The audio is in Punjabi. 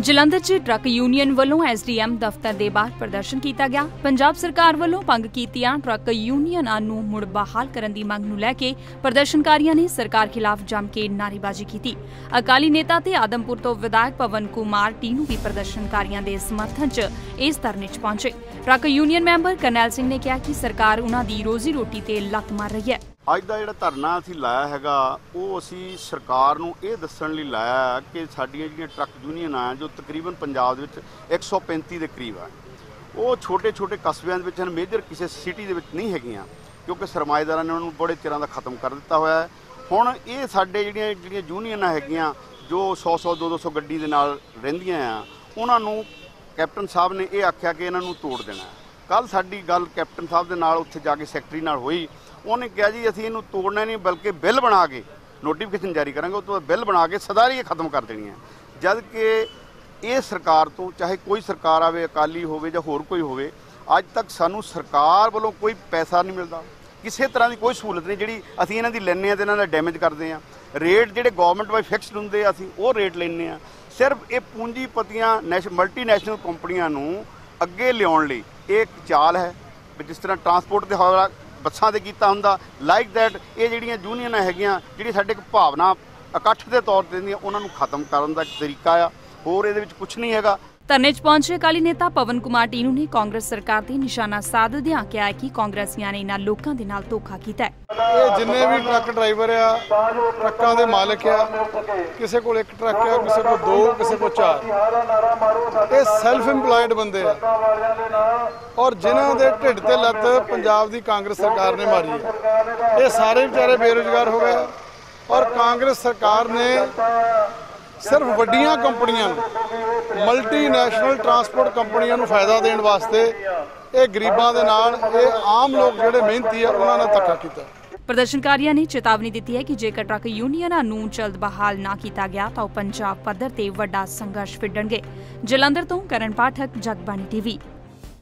ਜਲੰਧਰ 'ਚ ਟਰੱਕ ਯੂਨੀਅਨ ਵੱਲੋਂ ਐਸਡੀਐਮ ਦਫ਼ਤਰ ਦੇ ਬਾਹਰ ਪ੍ਰਦਰਸ਼ਨ ਕੀਤਾ ਗਿਆ। ਪੰਜਾਬ ਸਰਕਾਰ ਵੱਲੋਂ ਭੰਗ ਕੀਤੀਆਂ ਟਰੱਕ ਯੂਨੀਅਨਾਂ ਨੂੰ ਮੁੜ ਬਹਾਲ ਕਰਨ ਦੀ ਮੰਗ ਨੂੰ ਲੈ ਕੇ ਪ੍ਰਦਰਸ਼ਨਕਾਰੀਆਂ ਨੇ ਸਰਕਾਰ ਖਿਲਾਫ ਜੰਮ ਕੇ ਨਾਅਰੇਬਾਜ਼ੀ ਕੀਤੀ। ਅਕਾਲੀ ਨੇਤਾ ਤੇ ਆਦਮਪੁਰ ਤੋਂ ਵਿਧਾਇਕ ਪਵਨ ਕੁਮਾਰ ਟੀਨੂ ਵੀ ਪ੍ਰਦਰਸ਼ਨਕਾਰੀਆਂ ਦੇ ਸਮਰਥਨ 'ਚ ਇਸ ਧਰਨੇ 'ਚ ਪਹੁੰਚੇ। Truck union member Karnail Singh ਨੇ ਕਿਹਾ ਕਿ ਸਰਕਾਰ ਉਹਨਾਂ ਦੀ ਰੋਜ਼ੀ ਰੋਟੀ ਤੇ ਲੱਤ ਮਾਰ ਰਹੀ ਹੈ। ਅੱਜ ਦਾ ਜਿਹੜਾ ਧਰਨਾ ਅਸੀਂ ਲਾਇਆ ਹੈਗਾ, ਉਹ ਅਸੀਂ ਸਰਕਾਰ ਨੂੰ ਇਹ ਦੱਸਣ ਲਈ ਲਾਇਆ ਕਿ ਸਾਡੀਆਂ ਜਿਹੜੀਆਂ ਟਰੱਕ ਯੂਨੀਅਨਾਂ ਆ, ਜੋ ਤਕਰੀਬਨ ਪੰਜਾਬ ਦੇ ਵਿੱਚ 135 ਦੇ ਕਰੀਬ ਆ, ਉਹ ਛੋਟੇ-ਛੋਟੇ ਕਸਬਿਆਂ ਦੇ ਵਿੱਚ ਹਨ, ਮੇਜਰ ਕਿਸੇ ਸਿਟੀ ਦੇ ਵਿੱਚ ਨਹੀਂ ਹੈਗੀਆਂ, ਕਿਉਂਕਿ ਸਰਮਾਏਦਾਰਾਂ ਨੇ ਉਹਨਾਂ ਨੂੰ ਬੜੇ ਚਿਰਾਂ ਦਾ ਖਤਮ ਕਰ ਦਿੱਤਾ ਹੋਇਆ ਹੈ। ਹੁਣ ਇਹ ਸਾਡੇ ਜਿਹੜੀਆਂ ਜਿਹੜੀਆਂ ਯੂਨੀਅਨਾਂ ਹੈਗੀਆਂ, ਜੋ 100-100 200 ਗੱਡੀ ਦੇ ਨਾਲ ਰਹਿੰਦੀਆਂ ਆ, ਉਹਨਾਂ ਨੂੰ ਕੈਪਟਨ ਸਾਹਿਬ ਨੇ ਇਹ ਆਖਿਆ ਕਿ ਇਹਨਾਂ ਨੂੰ ਤੋੜ ਦੇਣਾ ਕੱਲ ਸਾਡੀ ਗੱਲ ਕੈਪਟਨ ਸਾਹਿਬ ਦੇ ਨਾਲ ਉੱਥੇ ਜਾ ਕੇ ਸੈਕਟਰੀ ਨਾਲ ਹੋਈ ਉਹਨੇ ਕਿਹਾ ਜੀ, ਅਸੀਂ ਇਹਨੂੰ ਤੋੜਨਾ ਨਹੀਂ, ਬਲਕਿ ਬਿੱਲ ਬਣਾ ਕੇ ਨੋਟੀਫਿਕੇਸ਼ਨ ਜਾਰੀ ਕਰਾਂਗੇ, ਉਹ ਤੋਂ ਬਾਅਦ ਬਿੱਲ ਬਣਾ ਕੇ ਸਦਾ ਹੀ ਖਤਮ ਕਰ ਦੇਣੀ ਹੈ। ਜਦ ਕਿ ਇਹ ਸਰਕਾਰ ਤੋਂ, ਚਾਹੇ ਕੋਈ ਸਰਕਾਰ ਆਵੇ, ਅਕਾਲੀ ਹੋਵੇ ਜਾਂ ਹੋਰ ਕੋਈ ਹੋਵੇ, ਅੱਜ ਤੱਕ ਸਾਨੂੰ ਸਰਕਾਰ ਵੱਲੋਂ ਕੋਈ ਪੈਸਾ ਨਹੀਂ ਮਿਲਦਾ। ਕਿਸੇ ਤਰ੍ਹਾਂ ਦੀ ਕੋਈ ਸਹੂਲਤ ਨਹੀਂ, ਜਿਹੜੀ ਅਸੀਂ ਇਹਨਾਂ ਦੀ ਲੈਣੇ ਆ ਤੇ ਇਹਨਾਂ ਦਾ ਡੈਮੇਜ ਕਰਦੇ ਆ ਰੇਟ ਜਿਹੜੇ ਗਵਰਨਮੈਂਟ ਵਾਈ ਫਿਕਸਡ ਹੁੰਦੇ ਆ, ਅਸੀਂ ਉਹ ਰੇਟ ਲੈਣੇ ਆ ਸਿਰਫ ਇਹ ਪੂੰਜੀਪਤੀਆਂ ਮਲਟੀਨੈਸ਼ਨਲ ਕੰਪਨੀਆਂ ਨੂੰ ਅੱਗੇ ਲਿਆਉਣ ਲਈ ਇਹ ਇੱਕ ਚਾਲ ਹੈ, ਵੀ ਜਿਸ ਤਰ੍ਹਾਂ ਟਰਾਂਸਪੋਰਟ ਦੇ ਹਵਾਲਾ ਬੱਸਾਂ ਤੇ ਕੀਤਾ ਹੁੰਦਾ। ਲਾਈਕ ਦੈਟ ਇਹ ਜਿਹੜੀਆਂ ਯੂਨੀਅਨਾਂ ਹੈਗੀਆਂ, ਜਿਹੜੀ ਸਾਡੇ ਇੱਕ ਭਾਵਨਾ ਇਕੱਠ ਦੇ ਤੌਰ ਤੇ ਦਿੰਦੀਆਂ ਉਹਨਾਂ ਨੂੰ ਖਤਮ ਕਰਨ ਦਾ ਇੱਕ ਤਰੀਕਾ ਆ। ਹੋਰ ਇਹਦੇ ਵਿੱਚ ਕੁਝ ਨਹੀਂ ਹੈਗਾ। ਧਰਨੇ 'ਚ ਪਹੁੰਚੇ ਅਕਾਲੀ ਨੇਤਾ ਪਵਨ ਕੁਮਾਰ ਟੀਨੂ ਨੇ ਕਾਂਗਰਸ ਸਰਕਾਰ ਤੇ ਨਿਸ਼ਾਨਾ ਸਾਧਦਿਆਂ ਕਿਹਾ ਕਿ ਕਾਂਗਰਸੀਆਂ ਨੇ ਇਹਨਾਂ ਲੋਕਾਂ ਦੇ ਨਾਲ ਧੋਖਾ ਕੀਤਾ ਹੈ। ਇਹ ਜਿੰਨੇ ਵੀ ਟਰੱਕ ਡਰਾਈਵਰ ਆ, ਟਰੱਕਾਂ ਦੇ ਮਾਲਕ ਆ, ਕਿਸੇ ਕੋਲ ਇੱਕ ਟਰੱਕ ਆ, ਕਿਸੇ ਕੋਲ ਦੋ, ਕਿਸੇ ਕੋਲ ਚਾਰ। ਇਹ ਸੈਲਫ ਏਮਪਲੋਇਡ ਬੰਦੇ ਆ। ਔਰ ਜਿਨ੍ਹਾਂ ਦੇ ਢਿੱਡ ਤੇ ਲੱਤ ਪੰਜਾਬ ਦੀ ਕਾਂਗਰਸ ਸਰਕਾਰ ਨੇ ਮਾਰੀ ਹੈ। ਇਹ ਸਾਰੇ ਵਿਚਾਰੇ ਬੇਰੁਜ਼ਗਾਰ ਹੋ ਗਏ ਔਰ ਕਾਂਗਰਸ ਸਰਕਾਰ ਨੇ ਸਿਰਫ ਵੱਡੀਆਂ ਕੰਪਨੀਆਂ ਨੂੰ ਮਲਟੀਨੈਸ਼ਨਲ ਟਰਾਂਸਪੋਰਟ ਕੰਪਨੀਆਂ ਨੂੰ ਫਾਇਦਾ ਦੇਣ ਵਾਸਤੇ ਇਹ ਗਰੀਬਾਂ ਦੇ ਨਾਲ, ਇਹ ਆਮ ਲੋਕ ਜਿਹੜੇ ਮਿਹਨਤੀ ਆ, ਉਹਨਾਂ ਨਾਲ ਧੱਕਾ ਕੀਤਾ। ਪ੍ਰਦਰਸ਼ਨਕਾਰੀਆਂ ਨੇ ਚੇਤਾਵਨੀ ਦਿੱਤੀ ਹੈ ਕਿ ਜੇਕਰ ਟਰੱਕ ਯੂਨੀਅਨਾਂ ਨੂੰ ਜਲਦ ਬਹਾਲ ਨਾ ਕੀਤਾ ਗਿਆ, ਤਾਂ ਉਹ ਪੰਜਾਬ ਪੱਧਰ ਤੇ ਵੱਡਾ ਸੰਘਰਸ਼ ਵਿੱਢਣਗੇ। ਜਲੰਧਰ ਤੋਂ ਕਰਨ ਪਾਠਕ ਜਗਬਾਣੀ ਟੀਵੀ।